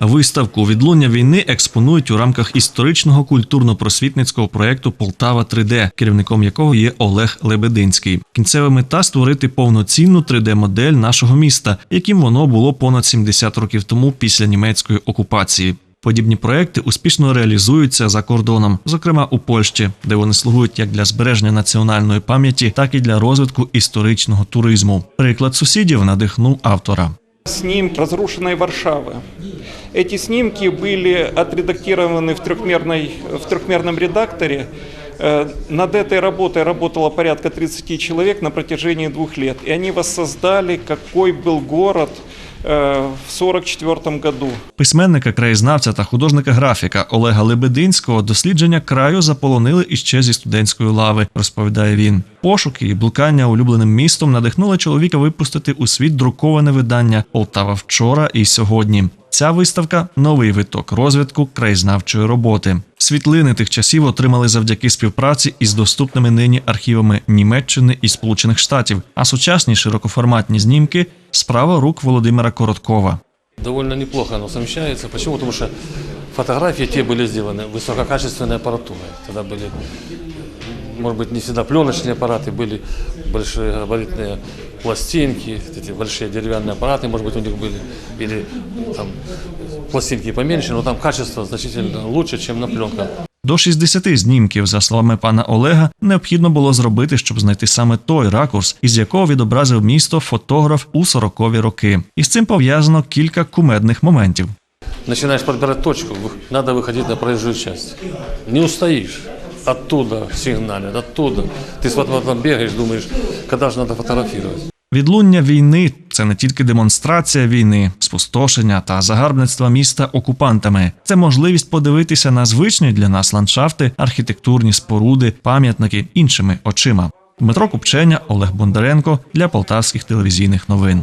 Виставку відлуння війни експонують у рамках історичного культурно-просвітницького проєкту Полтава 3D, керівником якого є Олег Лебединський. Кінцева мета створити повноцінну 3D-модель нашого міста, яким воно було понад 70 років тому після німецької окупації. Подібні проекти успішно реалізуються за кордоном, зокрема у Польщі, де вони слугують як для збереження національної пам'яті, так і для розвитку історичного туризму. Приклад сусідів надихнув автора. Снимки разрушенной Варшавы. Эти снимки были отредактированы в, трехмерной, в трехмерном редакторе. Э, Над этой работой работало порядка 30 человек на протяжении двух лет. И они воссоздали, какой был город э, в 1944 году. Письменника, краєзнавця та художника-графіка Олега Лебединського дослідження краю заполонили іще зі студентської лави, розповідає він. Пошуки і блукання улюбленим містом надихнули чоловіка випустити у світ друковане видання Полтава вчора і сьогодні. Ця виставка новий виток розвитку краєзнавчої роботи. Світлини тих часів отримали завдяки співпраці із доступними нині архівами Німеччини і Сполучених Штатів, а сучасні широкоформатні знімки справа рук Володимира Короткова. Довольно неплохо оно совмещается. Почему? Потому что фотографии те были сделаны высококачественной аппаратурой. Тогда были, может быть, не всегда пленочные аппараты, были большие габаритные пластинки, эти большие деревянные аппараты, может быть, у них были, или там пластинки поменьше, но там качество значительно лучше, чем на пленках. До 60 знімків, за словами пана Олега, необхідно було зробити, щоб знайти саме той ракурс, із якого відобразив місто фотограф у 40-ві роки. І з цим пов'язано кілька кумедних моментів. Начинаешь подбирать точку, вы- надо выходить на проезжую часть. Не устоишь. Оттуда сигналят, оттуда. Ты с там бегаешь, думаешь, когда же надо фотографировать. Відлуння війни це не тільки демонстрація війни, спустошення та загарбництва міста окупантами. Це можливість подивитися на звичні для нас ландшафти, архітектурні споруди, пам'ятники іншими очима. Дмитро Купченя, Олег Бондаренко для полтавських телевізійних новин.